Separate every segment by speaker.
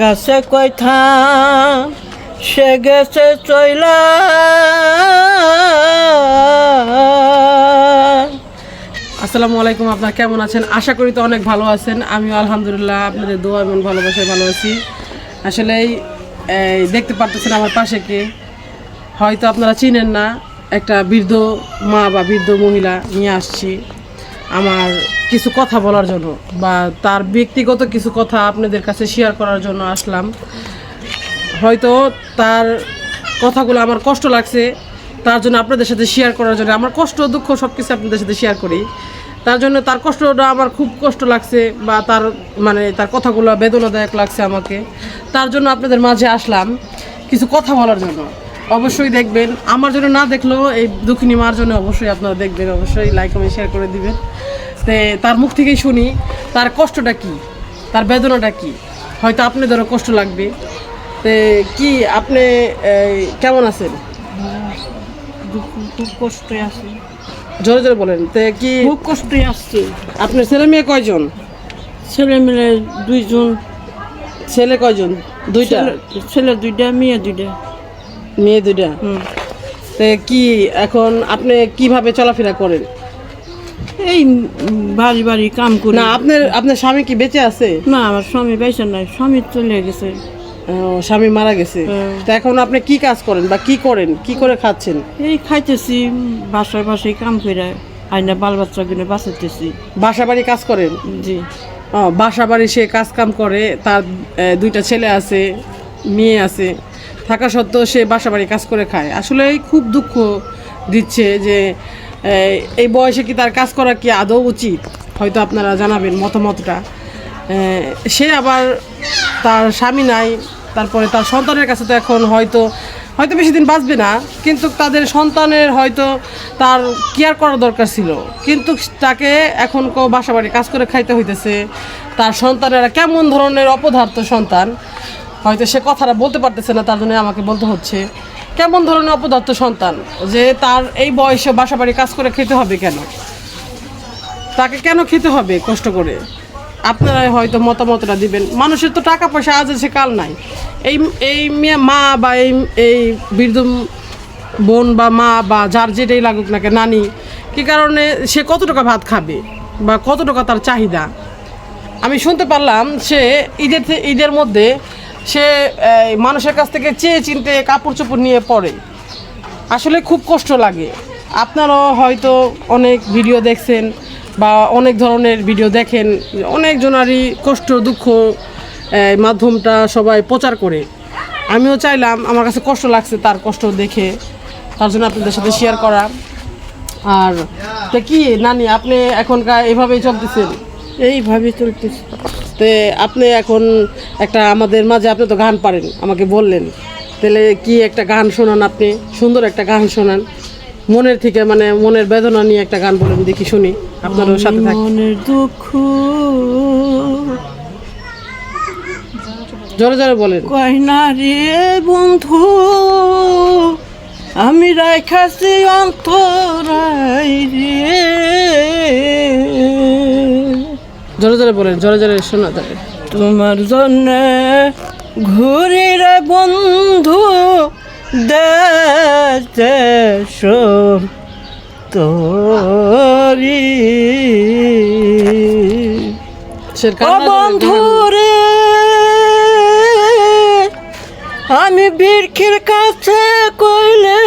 Speaker 1: কাছে কইথা সে গেছে চইলা।
Speaker 2: আসসালামু আলাইকুম, আপনারা কেমন আছেন? আশা করি তো অনেক ভালো আছেন। আমিও আলহামদুলিল্লাহ আপনাদের দোয়া এবং ভালোবাসায় ভালো আছি। আসলে এই দেখতে পারতেছেন আমার পাশে কে? হয়তো আপনারা চিনেন না, একটা বৃদ্ধ মা বা বৃদ্ধ মহিলা নিয়ে আসছি। আমার কিছু কথা বলার জন্য বা তার ব্যক্তিগত কিছু কথা আপনাদের কাছে শেয়ার করার জন্য আসলাম। হয়তো তার কথাগুলো আমার কষ্ট লাগছে, তার জন্য আপনাদের সাথে শেয়ার করার জন্য। আমার কষ্ট, দুঃখ সব কিছু আপনাদের সাথে শেয়ার করি। তার জন্য তার কষ্টটা আমার খুব কষ্ট লাগছে বা তার মানে তার কথাগুলো বেদনাদায়ক লাগছে আমাকে। তার জন্য আপনাদের মাঝে আসলাম কিছু কথা বলার জন্য। অবশ্যই দেখবেন। আমার জন্য না দেখলেও এই দুঃখিনী মার জন্য অবশ্যই আপনারা দেখবেন। অবশ্যই লাইক কমেন্ট শেয়ার করে দিবেন। তার মুখ থেকেই শুনি তার কষ্টটা কি? তার বেদনাটা কি? হয়তো আপনাদেরও কষ্ট লাগবে। তে কি আপনি কেমন আছেন?
Speaker 1: দুঃখ খুব কষ্টে আছে।
Speaker 2: জোরে জোরে বলেন। তে কি
Speaker 1: খুব কষ্টে আসছে
Speaker 2: আপনার ছেলে মেয়ে কয়জন?
Speaker 1: ছেলে মেয়ে দুইজন।
Speaker 2: ছেলে কয়জন? দুইটা?
Speaker 1: ছেলে- দুইটা মেয়ে দুইটা।
Speaker 2: মেয়ে দুইটা? তে কি এখন আপনি কীভাবে চলাফেরা করেন?
Speaker 1: এই বাড়ি বাড়ি কাম করি।
Speaker 2: না আপনার আপনার স্বামী কি বেঁচে আছে?
Speaker 1: না আমার স্বামী বেঁচে নাই স্বামী চলে গেছে।
Speaker 2: স্বামী মারা গেছে।
Speaker 1: হ্যাঁ।
Speaker 2: তা এখন আপনি কি কাজ করেন বা কি করেন? কি করে খাচ্ছেন?
Speaker 1: এই খাইতেছি বাসায় বাসায় কাম করে আইনা বাল বাচ্চা কিনে বাঁচাইতেছি।
Speaker 2: বাসা বাড়ি কাজ করেন?
Speaker 1: জি।
Speaker 2: বাসা বাড়ি সে কাজ কাম করে তার দুইটা ছেলে আছে মেয়ে আছে। থাকা সত্ত্বেও সে বাসা বাড়ি কাজ করে খায়। আসলে খুব দুঃখ দিচ্ছে যে এই বয়সে কি তার কাজ করা কি আদৌ উচিত? হয়তো আপনারা জানাবেন মতামতটা। সে আবার তার স্বামী নাই, তারপরে তার সন্তানের কাছে তো এখন হয়তো হয়তো বেশি দিন বাঁচবে না, কিন্তু তাদের সন্তানের হয়তো তার কেয়ার করা দরকার ছিল। কিন্তু তাকে এখন কেউ বাসা বাড়ি কাজ করে খাইতে হইতেছে। তার সন্তানেরা কেমন ধরনের অপদার্থ সন্তান? হয়তো সে কথাটা বলতে পারতেছে না, তার জন্য আমাকে বলতে হচ্ছে। কেমন ধরনের অপদার্থ সন্তান যে তার এই বয়সে বাসা বাড়ি কাজ করে খেতে হবে কেন? তাকে কেন খেতে হবে কষ্ট করে? আপনারা হয়তো মতামতটা দিবেন। মানুষের তো টাকা পয়সা আজ আছে, কাল নাই। এই এই মেয়ে, মা বা এই এই বৃদ্ধ বোন বা মা বা যার যেটাই লাগুক না কেন, নানি, কী কারণে সে কত টাকা ভাত খাবে বা কত টাকা তার চাহিদা? আমি শুনতে পারলাম সে ঈদের ঈদের মধ্যে সে মানুষের কাছ থেকে চেয়ে চিনতে কাপড় চোপড় নিয়ে পড়ে। আসলে খুব কষ্ট লাগে। আপনারাও হয়তো অনেক ভিডিও দেখছেন বা অনেক ধরনের ভিডিও দেখেন অনেক জনারই কষ্ট, দুঃখ মাধ্যমটা সবাই প্রচার করে। আমিও চাইলাম, আমার কাছে কষ্ট লাগছে তার কষ্ট দেখে। তার জন্য আপনাদের সাথে শেয়ার করা। আর, তা কি, নানি, আপনি এখনকার এভাবেই চলতেছেন?
Speaker 1: এইভাবেই চলতেছে।
Speaker 2: তে আপনি এখন একটা আমাদের মাঝে আপনি তো গান পারেন আমাকে বললেন। তাহলে কি একটা গান শোনান আপনি? সুন্দর একটা গান শোনান। মনের থেকে মানে মনের বেদনা নিয়ে একটা গান বলেন দেখি শুনি। আপনারও সাথে থাকি।
Speaker 1: মনের দুঃখ
Speaker 2: জোরে জোরে বলেন।
Speaker 1: কয় না রে বন্ধু আমি রাখাছি অন্তরাই রে।
Speaker 2: জোরে জোরে বলেন জোরে জোরে শোনা যাবে
Speaker 1: তোমার জন্য ঘুরি রে বন্ধু দেশ তোরি। ও বন্ধু রে আমি বীরখির কাছে কইলে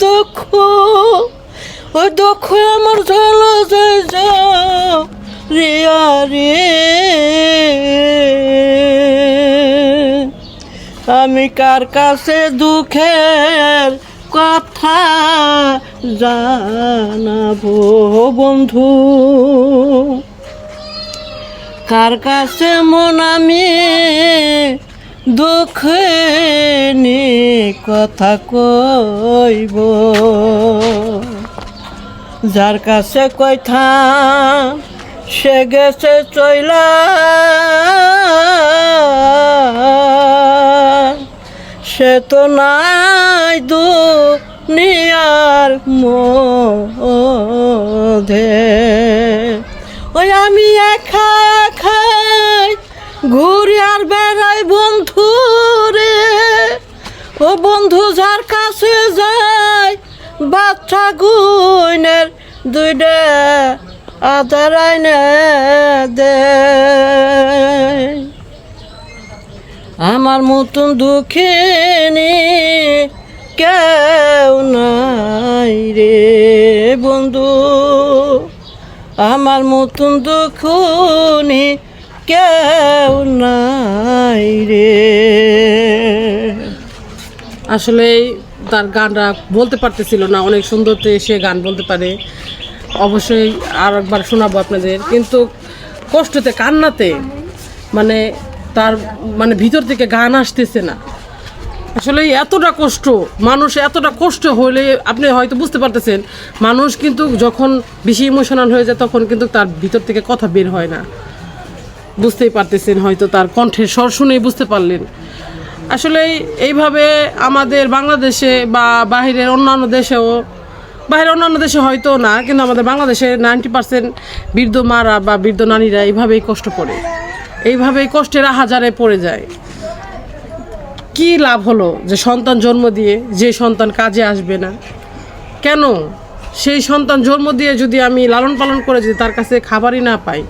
Speaker 1: দুঃখ ওই দুঃখ আমার ঝল রে আমি কার কাছে দুঃখের কথা জানাব বন্ধু? কার কাছে মন আমি দুঃখ নি কথা কইব? যার কাছে কইথা সে গেছে চইলা। সে তো নাই দুনিয়ার মধ্যে। ওই আমি একা একাই ঘুরি আর বেড়াই বন্ধু রে। ও বন্ধু যার কাছে যায়, বাচ্চা গুইনের দুইটা আদার আইনে দে। আমার মতন দুঃখিনী কেউ নাই রে বন্ধু। আমার মতন দুঃখনি কেউ নাই রে।
Speaker 2: আসলে তার গানটা বলতে পারতেছিল না, অনেক সুন্দরতে সে গান বলতে পারে। অবশ্যই আর একবার শোনাবো আপনাদের। কিন্তু কষ্টতে, কান্নাতে মানে তার মানে ভিতর থেকে গান আসতেছে না। আসলে এতটা কষ্ট, মানুষ এতটা কষ্ট হলে আপনি হয়তো বুঝতে পারতেছেন, মানুষ কিন্তু যখন বেশি ইমোশনাল হয়ে যায় তখন কিন্তু তার ভিতর থেকে কথা বের হয় না। বুঝতেই পারতেছেন হয়তো তার কণ্ঠের স্বর শুনেই বুঝতে পারলেন। আসলে এইভাবে আমাদের বাংলাদেশে বা বাহিরের অন্যান্য দেশেও বাইরের অন্যান্য দেশে হয়তো না, কিন্তু আমাদের বাংলাদেশে নাইনটি পার্সেন্ট বৃদ্ধ মারা বা বৃদ্ধ নারীরা এইভাবেই কষ্ট করে। এইভাবেই কষ্টের হাজারে পড়ে যায়। কি লাভ হলো যে সন্তান জন্ম দিয়ে যে সন্তান কাজে আসবে না? কেন? সেই সন্তান জন্ম দিয়ে যদি আমি লালন পালন করে যদি তার কাছে খাবারই না পাই,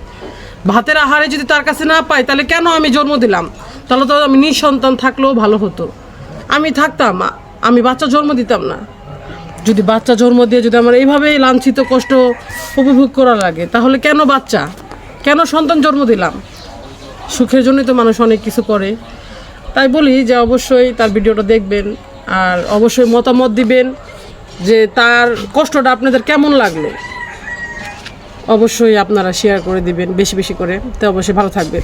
Speaker 2: ভাতের আহারে যদি তার কাছে না পাই, তাহলে কেন আমি জন্ম দিলাম? তাহলে তো আমি নিঃসন্তান থাকলেও ভালো হতো। আমি থাকতাম, আমি বাচ্চা জন্ম দিতাম না। যদি বাচ্চা জন্ম দিয়ে যদি আমার এইভাবেই লাঞ্ছিত, কষ্ট উপভোগ করা লাগে, তাহলে কেন বাচ্চা? কেন সন্তান জন্ম দিলাম? সুখের জন্যই তো মানুষ অনেক কিছু করে। তাই বলি যে অবশ্যই তার ভিডিওটা দেখবেন আর অবশ্যই মতামত দিবেন যে তার কষ্টটা আপনাদের কেমন লাগল। অবশ্যই আপনারা শেয়ার করে দিবেন, বেশি বেশি করে। তো অবশ্যই ভালো থাকবেন।